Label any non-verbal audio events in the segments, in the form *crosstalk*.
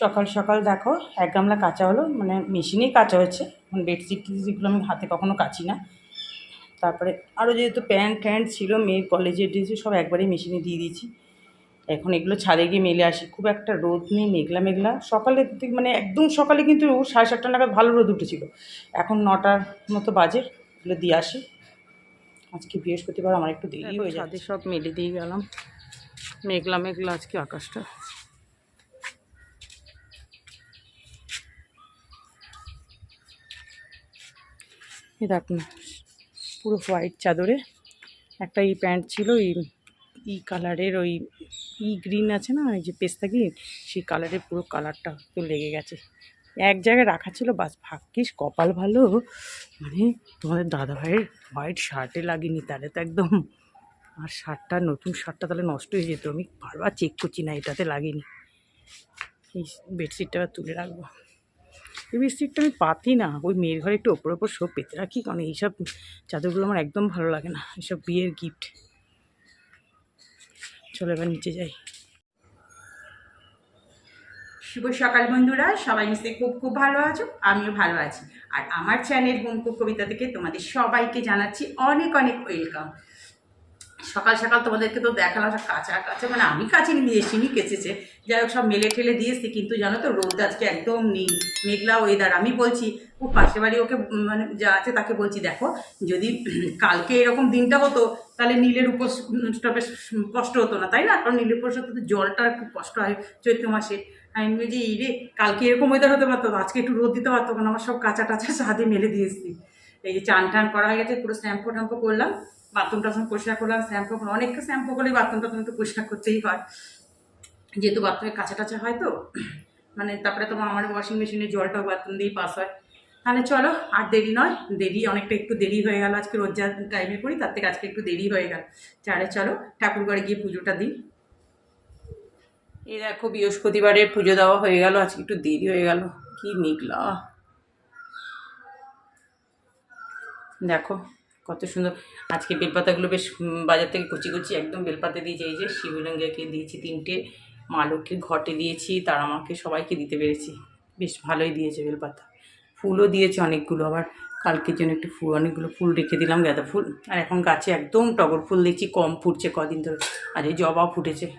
সকাল সকাল দেখো এক গামলা কাঁচা হলো মানে মেশিনেই কাঁচা হয়েছে। মানে বেডশিট টেডশিটগুলো আমি হাতে কখনো কাচি না। তারপরে আরও যেহেতু প্যান্ট ট্যান্ট ছিল মেয়ের কলেজের ড্রেসে সব একবারেই মেশিনে দিয়ে দিয়েছি। এখন এগুলো ছাদে গিয়ে মেলে আসি। খুব একটা রোদ নেই মেঘলা মেঘলা। সকালের দিকে মানে একদম সকালে কিন্তু সাড়ে সাতটা নাগাদ ভালো রোদ উঠেছিল। এখন নটার মতো বাজে এগুলো দিয়ে আসি। আজকে বৃহস্পতিবার আমার একটু দেরি হয়ে যাবে সব মেলে দিয়ে গেলাম। মেঘলা মেঘলা আজকে আকাশটা। এই দেখ না, পুরো হোয়াইট চাদরে। একটা এই প্যান্ট ছিল, এই ই কালারের ওই ই গ্রিন আছে না ওই যে পেস্তা গ্রিন সেই কালারের পুরো কালারটা তো লেগে গেছে। এক জায়গায় রাখা ছিল, বাস ভাগ্যিস কপাল ভালো। মানে তোমাদের দাদা ভাইয়ের হোয়াইট শার্টে লাগেনি, তাহলে তো একদম আর শার্টটা নতুন শার্টটা তাহলে নষ্ট হয়ে যেত। আমি বারবার চেক করছি না, এটাতে লাগেনি। এই বেডশিটটা তুলে রাখব। এই বেডশিটটা আমি পাতি না। ওই মেয়ের ঘরে একটু ওপর ওপর সব পেতে রাখি, কারণ এইসব চাদরগুলো আমার একদম ভালো লাগে না। এইসব বিয়ের গিফট চলো এবার নিচে যাই। শুভ সকাল বন্ধুরা, সবাই নিশ্চয়ই খুব খুব ভালো আছো, আমিও ভালো আছি। আর আমার চ্যানেল হোমকুক কবিতা থেকে তোমাদের সবাইকে জানাচ্ছি অনেক অনেক ওয়েলকাম সকাল সকাল তোমাদেরকে তো দেখালাম, সব কাঁচা কাঁচা মানে আমি কাছে নিয়ে এসিনি কেচেছে। যাই হোক, সব মেলে ঠেলে দিয়েছি কিন্তু জানো তো, রোদ আজকে একদম নেই, মেঘলা ওয়েদার আমি বলছি, ও পাশে বাড়ি ওকে মানে যা আছে তাকে বলছি, দেখো, যদি কালকে এরকম দিনটা হতো, তাহলে নীলের উপর বেশ কষ্ট হতো না, তাই না? কারণ নীলের উপর সাথে জলটা খুব কষ্ট হয়, চৈত্র মাসে। আমি বলছি এই রে কালকে এরকম ওয়েদার হতে পারতো আজকে একটু রোদ দিতে পারতো কারণ আমার সব কাঁচা টাচা সাদে মেলে দিয়েছি এই যে চান টান করা হয়ে গেছে, পুরো শ্যাম্পু ট্যাম্পু করলাম। বাথরুম টাথরুম পরিষ্কার করলাম, শ্যাম্পু করলাম, অনেকটা শ্যাম্পু করলে বাথরুম টাথরুম তো পরিষ্কার করতেই হয়। যেহেতু বাথরুমে কাঁচা টাচা হয় তো মানে তারপরে তোমার আমার ওয়াশিং মেশিনে জলটাও বাথরুম দিয়েই পাস হয়। তাহলে চলো, আর দেরি নয়, দেরি অনেকটা একটু দেরি হয়ে গেল, আজকে রোজ যা টাইমে করি তার থেকে আজকে একটু দেরি হয়ে গেল। চারে চলো, ঠাকুর গিয়ে পুজোটা দিই। এই দেখো, বৃহস্পতিবারের পুজো দেওয়া হয়ে গেল, আজকে একটু দেরি হয়ে গেল, কি মেঘলা। দেখো কত সুন্দর। আজকে বেলপাতাগুলো বেশ বাজার থেকে কুচি কুচি একদম বেলপাতা দিয়েছি এই যে শিবলিঙ্গকে দিয়েছি তিনটে, মা লক্ষ্মীর ঘটে দিয়েছি, তার আমাকে সবাইকে দিতে পেরেছি। বেশ ভালোই দিয়েছে বেলপাতা। ফুলও দিয়েছে অনেকগুলো, আবার কালকের জন্য একটু ফুল, অনেকগুলো ফুল রেখে দিলাম গাঁদা ফুল। আর এখন গাছে একদম টগর ফুল দেখছি, কম ফুটছে কদিন ধরে। আর এই জবা ফুটেছে।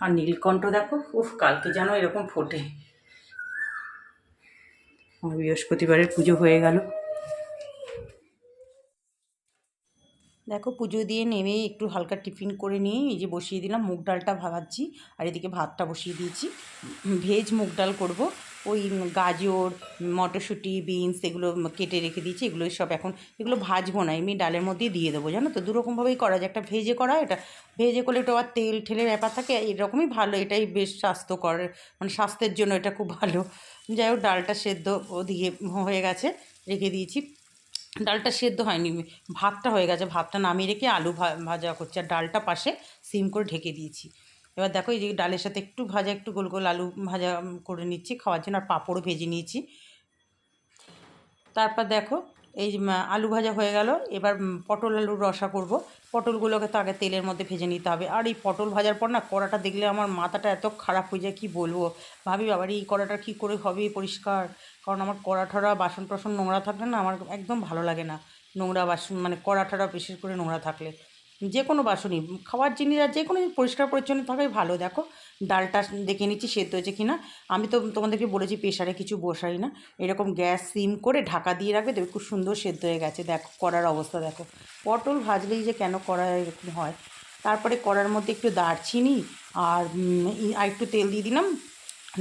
আর নীলকণ্ঠ দেখো, উফ, কালকে যেন এরকম ফোটে। আমার বৃহস্পতিবারের পুজো হয়ে গেল। দেখো পুজো দিয়ে নেমে একটু হালকা টিফিন করে নিয়ে এই যে বসিয়ে দিলাম, মুগ ডালটা ভাবাচ্ছি আর এদিকে ভাতটা বসিয়ে দিয়েছি। ভেজ মুগ ডাল করব, ওই গাজর, মটরশুঁটি, বিনস এগুলো কেটে রেখে দিয়েছি, এগুলো সব এখন এগুলো ভাজবো না, এমনি ডালের মধ্যেই দিয়ে দেবো, জানো তো? দুরকমভাবেই করা যায়, একটা ভেজে করা, এটা ভেজে করলে একটু আবার তেল ঠেলে ব্যাপার থাকে, এরকমই ভালো, এটাই বেশ স্বাস্থ্যকর মানে স্বাস্থ্যের জন্য এটা খুব ভালো। যাই হোক, ডালটা সেদ্ধ ওদিকে হয়ে গেছে, রেখে দিয়েছি। ডালটা সেদ্ধ হয়নি। ভাতটা হয়ে গেছে, ভাতটা নামিয়ে রেখে আলু ভাজা করছি আর ডালটা পাশে সিম করে ঢেকে দিয়েছি। এবার দেখো এই যে ডালের সাথে একটু ভাজা, একটু গোল গোল আলু ভাজা করে নিচ্ছি, খাওয়ার জন্য আর পাঁপড়ও ভেজে নিয়েছি। তারপর দেখো এই আলু ভাজা হয়ে গেল। এবার পটল আলুর রসা করব। পটলগুলোকে তো আগে তেলের মধ্যে ভেজে নিতে হবে। আর এই পটল ভাজার পর না কড়াটা দেখলে আমার মাথাটা এত খারাপ হয়ে যায়, কি বলব? ভাবি বাবার, এই কড়াটা কী করে হবে? পরিষ্কার। কারণ আমার কড়া ঠড়া বাসন টাসন নোংরা থাকলে না আমার একদম ভালো লাগে না। নোংরা বাসন মানে কড়া ঠড়া বিশেষ করে নোংরা থাকলে। যে কোনো বাসনই, খাওয়ার জিনিস আর যে কোনো পরিষ্কার পরিচ্ছন্ন থাকাই ভালো, দেখো। ডালটা দেখে নিচ্ছি, সেদ্ধ হয়েছে কি না আমি তো তোমাদেরকে বলেছি প্রেশারে কিছু বসাই না। এরকম গ্যাস সিম করে ঢাকা দিয়ে রাখবে, দেখবে খুব সুন্দর সেদ্ধ হয়ে গেছে। দেখো, কড়ার অবস্থা দেখো। পটল ভাজলেই যে কেন কড়া এরকম হয়। তারপরে কড়ার মধ্যে একটু দারচিনি আর আর একটু তেল দিয়ে দিলাম।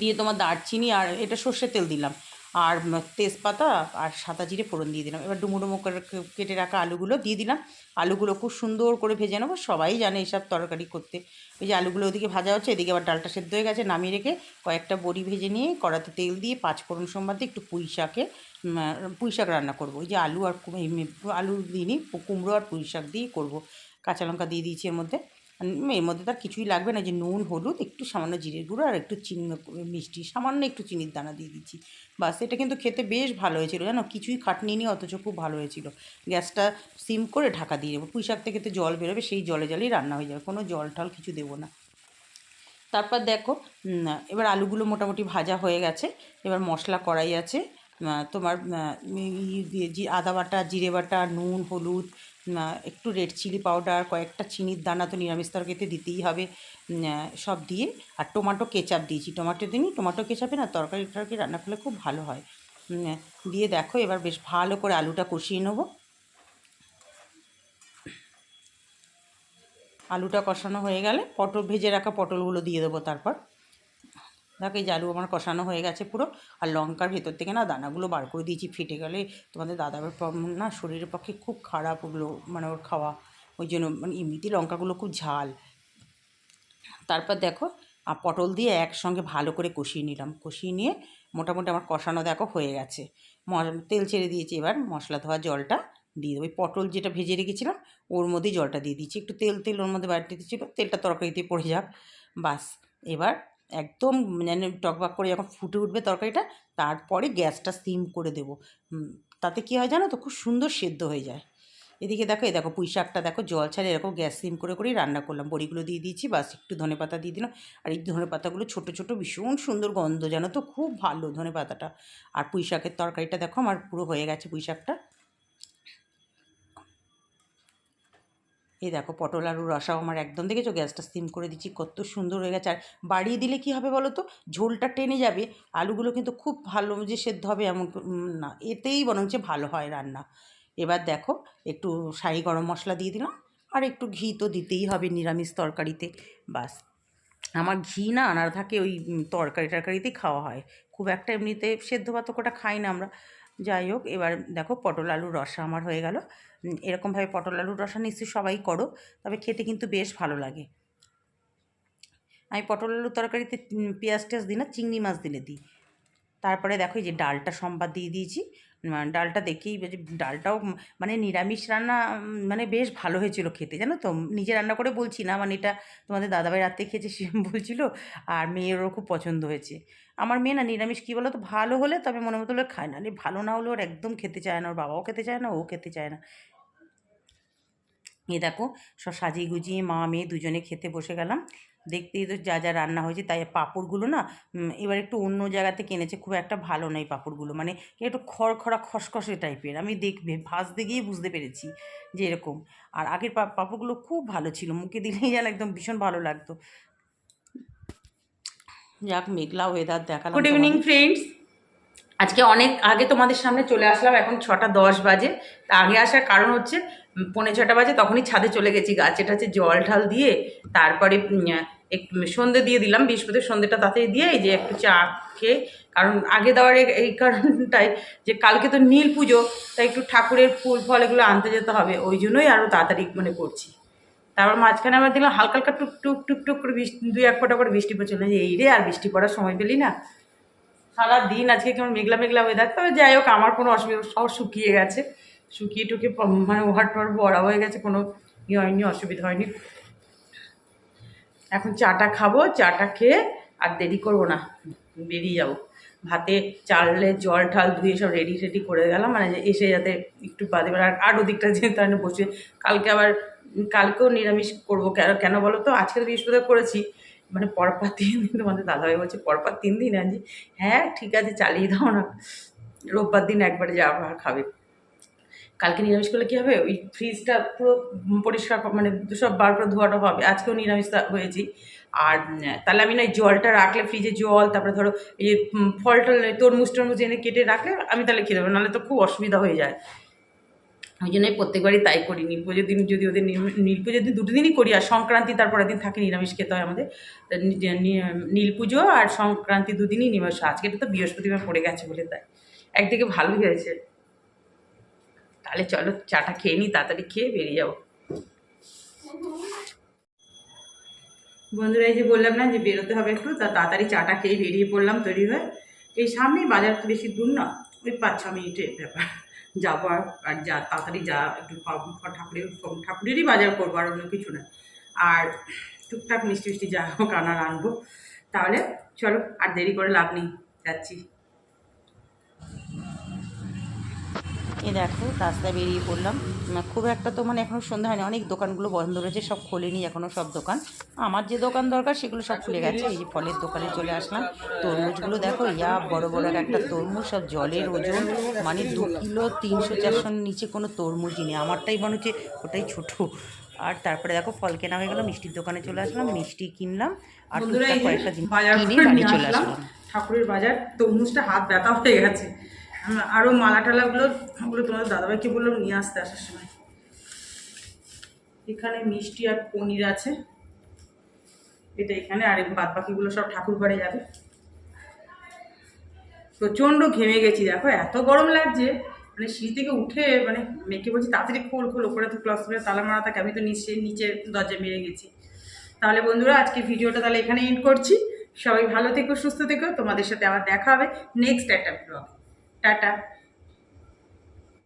দিয়ে তোমার দারচিনি আর এটা সর্ষের তেল দিলাম। আর তেজপাতা আর সাদা জিরে ফোড়ন দিয়ে দিলাম। এবার ডুমো ডুমো করে কেটে রাখা আলুগুলো দিয়ে দিলাম। আলুগুলো খুব সুন্দর করে ভেজে নেব। সবাই জানে এইসব তরকারি করতে। ওই যে আলুগুলো ওদিকে ভাজা হচ্ছে, এদিকে আবার ডালটা সেদ্ধ হয়ে গেছে, নামিয়ে রেখে কয়েকটা বড়ি ভেজে নিয়ে কড়াতে তেল দিয়ে পাঁচ ফোড়ন সোমবার দিয়ে একটু পুঁই শাকে পুঁই শাক রান্না করব। ওই যে আলু আর আলু দিইনি, কুমড়ো আর পুঁই শাক দিয়ে করব। কাঁচা লঙ্কা দিয়ে দিয়েছি এর মধ্যে। এর মধ্যে তার কিছুই লাগবে না যে নুন, হলুদ, একটু সামান্য জিরের গুঁড়ো আর একটু চিনি, মিষ্টি, সামান্য একটু চিনির দানা দিয়ে দিচ্ছি। বাস, এটা কিন্তু খেতে বেশ ভালো হয়েছিল, জানো? কিছুই খাটনি নিয়ে অথচ খুব ভালো হয়েছিল। গ্যাসটা সিম করে ঢাকা দিয়ে দেবো। পুঁই শাক থেকে তো জল বেরোবে, সেই জলে জলেই রান্না হয়ে যাবে, কোনো জল টল কিছু দেবো না। তারপর দেখো এবার আলুগুলো মোটামুটি ভাজা হয়ে গেছে, এবার মশলা কড়াই আছে তোমার আদা বাটা, জিরে বাটা, নুন, হলুদ একটু রেড চিলি পাউডার কয়েকটা চিনির দানা তো নিরামিষ তরকারিতে দিতেই হবে। সব দিয়ে, আর টমেটো কেচাপ দিয়েছি। টমেটো দিইনি টমেটো কেচাপে না তরকারি টরকারি রান্না করলে খুব ভালো হয়। দিয়ে দেখো, এবার বেশ ভালো করে আলুটা কষিয়ে নেব। আলুটা কষানো হয়ে গেলে পটল, ভেজে রাখা পটলগুলো দিয়ে দেবো তারপর। দেখো এই আলু আমার কষানো হয়ে গেছে পুরো, আর লঙ্কার ভেতর থেকে না দানাগুলো বার করে দিয়েছি, ফেটে গেলে তোমাদের দাদার না শরীরের পক্ষে খুব খারাপ ওগুলো মানে ওর খাওয়া, ওই জন্য মানে এমনিতেই লঙ্কাগুলো খুব ঝাল। তারপর দেখো আর পটল দিয়ে একসঙ্গে ভালো করে কষিয়ে নিলাম, কষিয়ে নিয়ে মোটামুটি আমার কষানো দেখো হয়ে গেছে। তেল ছেড়ে দিয়েছি এবার, মশলা ধোয়া জলটা দিয়ে দেবো। ওই পটল যেটা ভেজে রেখেছিলাম, ওর মধ্যেই জলটা দিয়ে দিচ্ছি একটু তেল তেল ওর মধ্যে বাড়িতে দিচ্ছিল তেলটা তরকারিতে পড়ে যাক, বাস। এবার একদম মানে টকবাক করে যখন ফুটে উঠবে তরকারিটা, তারপরে গ্যাসটা সিম করে দেবো। তাতে কী হয় জানো তো? খুব সুন্দর সেদ্ধ হয়ে যায়। এদিকে দেখো, এই দেখো পুঁই শাকটা দেখো জল ছাড়ে এরকম গ্যাস সিম করে করেই রান্না করলাম। বড়িগুলো দিয়ে দিয়েছি, বাস একটু ধনে পাতা দিয়ে দিলাম। আর এই ধনে পাতাগুলো ছোটো ছোটো ভীষণ সুন্দর গন্ধ, জানো তো? খুব ভালো ধনে পাতাটা। আর পুঁই শাকের তরকারিটা দেখো আমার পুরো হয়ে গেছে পুঁই শাকটা। এই দেখো পটল আলুর রসাও আমার একদম দেখেছ? গ্যাসটা সিম করে দিচ্ছি, কত সুন্দর হয়ে গেছে। আর বাড়িয়ে দিলে কি হবে বলো তো? ঝোলটা টেনে যাবে। আলুগুলো কিন্তু খুব ভালো যে সেদ্ধ হবে এমন না, এতেই বরঞ্চ ভালো হয় রান্না। এবার দেখো, একটু শাহি গরম মশলা দিয়ে দিলাম। আর একটু ঘি তো দিতেই হবে নিরামিষ তরকারিতে। বাস। আমার ঘি না আনার থাকে ওই তরকারি টরকারিতেই খাওয়া হয়। খুব একটা এমনিতে সেদ্ধ ভাত কোটা খাই না আমরা। যাই হোক, এবার দেখো পটল আলুর রসা আমার হয়ে গেল। এরকমভাবে পটল আলুর রসা নিশ্চয়ই সবাই করো, তবে খেতে কিন্তু বেশ ভালো লাগে। আমি পটল আলুর তরকারিতে পেঁয়াজ টেয়াজ দিই না, চিংড়ি মাছ দিলে দিই। তারপরে দেখো এই যে ডালটা সম্বাদ দিয়ে দিয়েছি ডালটা দেখেই ডালটাও মানে নিরামিষ রান্না মানে বেশ ভালো হয়েছিল খেতে, জানো তো? নিজে রান্না করে বলছি না মানে এটা তোমাদের দাদাভাই রাতে খেয়েছে সে *laughs* বলছিল, আর মেয়েরও খুব পছন্দ হয়েছে। আমার মেয়ে না নিরামিষ কী বলো তো ভালো হলে তবে মনে মতো হলে খায় না ভালো না হলে ওর একদম খেতে চায় না, ওর বাবাও খেতে চায় না, ও খেতে চায় না। এ দেখো সব সাজিয়ে গুজিয়ে মা মেয়ে দুজনে খেতে বসে গেলাম। দেখতেই তো যা যা রান্না হয়েছে তাই পাঁপড়গুলো না এবার একটু অন্য জায়গাতে থেকে এনেছে খুব একটা ভালো নয় পাঁপড়গুলো মানে একটু খড়খড়া খসখসে টাইপের আমি দেখবে ভাজতে গিয়ে বুঝতে পেরেছি যে এরকম। আর আগের পাঁপড়গুলো খুব ভালো ছিল মুখে দিলেই যেন একদম ভীষণ ভালো লাগতো। যাক মেঘলা ওয়েদার দেখালাম গুড ইভিনিং ফ্রেন্ডস আজকে অনেক আগে তোমাদের সামনে চলে আসলাম এখন ছটা দশ বাজে। তা আগে আসার কারণ হচ্ছে পৌনে ছটা বাজে তখনই ছাদে চলে গেছি গাছে। টাছে জল ঢাল দিয়ে তারপরে একটু সন্ধে দিয়ে দিলাম। বৃহস্পতির সন্ধেটা তাতে দিয়ে যে একটু চা খেয়ে, কারণ আগে দেওয়ার এই- কারণটাই যে কালকে তো নীল পুজো, তাই একটু ঠাকুরের ফুল, ফল এগুলো আনতে যেতে হবে। ওই জন্যই আরও তাড়াতাড়ি মানে করছি। তারপর মাঝখানে আবার দেখলাম হালকা হালকা টুক টুক টুক টুক করে বৃষ্টি, দুই এক ফোঁটা করে বৃষ্টি পড়ছিল যে এই রে আর বৃষ্টি পড়ার সময় পেলি না। সারা দিন আজকে কেমন মেঘলা মেঘলা ওয়েদার তবে যাই হোক, আমার কোনো অসুবিধা, সব শুকিয়ে গেছে। শুকিয়ে টুকে মানে ওভার টোয়ার বড়া হয়ে গেছে, কোনো ইয়ে হয়নি, অসুবিধা হয়নি। এখন চাটা খাব, চাটা খেয়ে আর দেরি করব না, বেরিয়ে যাব। ভাতে চালে জল ঠাল ধুয়ে সব রেডি রেডি করে গেলাম মানে এসে যাতে একটু বাদে আর আর ওদিকটা যেহেতু আমি বসে, কালকে আবার কালকেও নিরামিষ করব, কেন কেন বলো তো? আজকে বৃহস্পতিবার করেছি। মানে পরপর তিন দিন তোমাদের দাদাভাই বলছে, পরপর তিন দিন আনছি হ্যাঁ ঠিক আছে, চালিয়ে দাও না। রোববার দিন একবারে যা খাবে। কালকে নিরামিষ করলে কী হবে? ওই ফ্রিজটা পুরো পরিষ্কার মানে সব বার করে ধোয়াটা হবে। আজকেও নিরামিষ হয়েছি। আর তাহলে আমি না জলটা রাখলে ফ্রিজে জল তারপরে ধরো এই যে, ফল টল তরমুজ টরমুজ এনে কেটে রাখলে আমি তাহলে খেতে পারব নাহলে তো খুব অসুবিধা হয়ে যায়। ওই জন্যই প্রত্যেকবারই তাই করি। নীল পুজোর দিন যদি ওদের নীল পুজোর দিন দুটো দিনই করি আর সংক্রান্তি তারপরের দিন থাকে নিরামিষ খেতে হয় আমাদের। নীল পুজো আর সংক্রান্তি দুদিনই নিরামিষ। আজকে তো বৃহস্পতিবার পড়ে গেছে বলে তাই। একদিকে ভালোই হয়েছে। তাহলে চলো চাটা খেয়ে নিই তাড়াতাড়ি খেয়ে বেরিয়ে যাব। বন্ধুরা, এই যে বললাম না যে বেরোতে হবে একটু, তা তাড়াতাড়ি চাটা খেয়ে বেরিয়ে পড়লাম তৈরি হয়ে। এই সামনেই বাজার তো বেশি দূর না, ওই পাঁচ ছ মিনিটের ব্যাপার। যাব আর যা, তাড়াতাড়ি যা, একটু ঠাকুরের ঠাকুরেরই বাজার করব আর অন্য কিছু না। আর টুকটাক মিষ্টি মিষ্টি যা হোক আনার আনব। তাহলে চলো, আর দেরি করে লাভ নেই, যাচ্ছি। এ দেখো রাস্তায় বেরিয়ে পড়লাম। খুব একটা তো মানে এখনও সন্ধ্যা হয়নি। অনেক দোকানগুলো বন্ধ রয়েছে সব খোলেনি এখনও সব দোকান। আমার যে দোকান দরকার সেগুলো সব খুলে গেছে। এই যে ফলের দোকানে চলে আসলাম। তরমুজগুলো দেখো ইয়া বড় বড় একটা তরমুজ সব জলের ওজন। মানে দু কিলো তিনশো চারশোর নিচে কোনো তরমুজই নেই। আমারটাই মনে হচ্ছে ওটাই ছোটো। আর তারপরে দেখো ফল কেনা হয়ে গেলো মিষ্টির দোকানে চলে আসলাম মিষ্টি কিনলাম। আর কয়েকটা জিনিস বাজার কিনে বাড়ি চলে আসলাম। ঠাকুরের বাজার তরমুজটা হাত ব্যথা হয়ে গেছে। আরও মালা টালাগুলো ওগুলো তোমাদের দাদাভাইকে বললাম নিয়ে আসতে আসার সময়। এখানে মিষ্টি আর পনির আছে। এটা এখানে, আর বাদ বাকিগুলো সব ঠাকুর ঘরে যাবে। প্রচণ্ড ঘেমে গেছি, দেখো, এত গরম লাগছে। মানে সিঁড়ি থেকে উঠে মানে মেয়েকে বলছি, তাড়াতাড়ি খোল খোল, ওপরে তো ক্লাস রুমে তালা মারা থাকে, আমি তো নিচে নিচে দরজা মেরে গেছি। তাহলে বন্ধুরা, আজকে ভিডিওটা তাহলে এখানে এন্ড করছি। সবাই ভালো থেকো, সুস্থ থেকো। তোমাদের সাথে আবার দেখা হবে নেক্সট একটা ব্লগ টাটা।